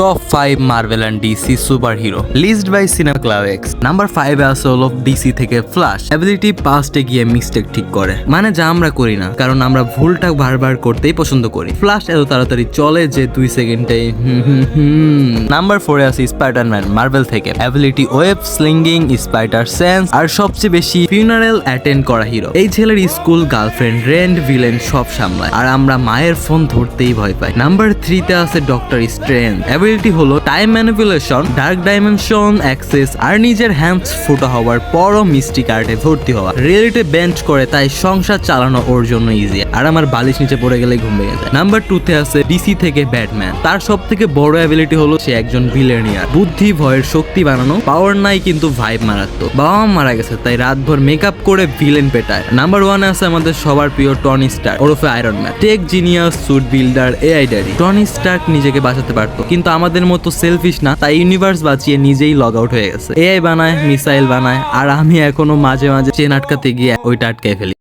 Top five Marvel and DC super hero list by X number ফাইভে আছে হল DC থেকে ফ্লাশ অ্যাবিলিটি পাস্টে গিয়ে মিস্টেক ঠিক করে। মানে যা আমরা করি না, কারণ আমরা ভুলটা বারবার করতেই পছন্দ করি। ফ্লাশ এত তাড়াতাড়ি চলে যে দুই সেকেন্ডে নাম্বার ফোরে আছে স্পাইডারম্যান মার্ভেল থেকে। Ability web slinging spider sense আর সবচেয়ে বেশি ফিউনারেল অ্যাটেন্ড করা হিরো এই ছেলের স্কুল গার্লফ্রেন্ড রেন্ট ভিলেন সব সামলায়। আর আমরা মায়ের ফোন ধরতেই ভয় পাই। নাম্বার থ্রিতে আছে ডক্টর স্ট্রেন অ্যাবিলিটি হলো time manipulation dark dimension access আর নিজের হ্যান্ডস ফুটো হওয়ার পরও মিষ্টি কার্ডে ভর্তি হওয়া। রিয়েলিটি বেঞ্চ করে তাই সংসার চালানো ওর জন্য ইজি আর আমার বালিশ নিচে পড়ে গেলে ঘুম ভেঙে যায়। নাম্বার টুতে আছে ডিসি থেকে ব্যাটম্যান তার সব থেকে বড় অ্যাবিলিটি হলো সে একজন ভিলেনিয়ার বুদ্ধি, ভয়ের শক্তি বানানো পাওয়ার নাই কিন্তু ভাইব মারাত্মক। বাবা মা মারা গেছে, তাই রাতভর মেকআপ করে ভিলেন পেটায়। নাম্বার ওয়ানে আছে আমাদের সবার প্রিয় টনি স্টার ওরফে iron man tech genius suit builder AI ডারি Tony Stark নিজেকে বাঁচাতে পারতো, কিন্তু আমাদের মতো সেলফিশ না, তাই ইউনিভার্স বাঁচিয়ে নিজেই লগ আউট হয়ে গেছে। এআই বানায় মিসাইল বানায়, আর আমি এখনও মাঝে মাঝে চেন আটকাতে গিয়ে ওইটা আটকে ফেলি।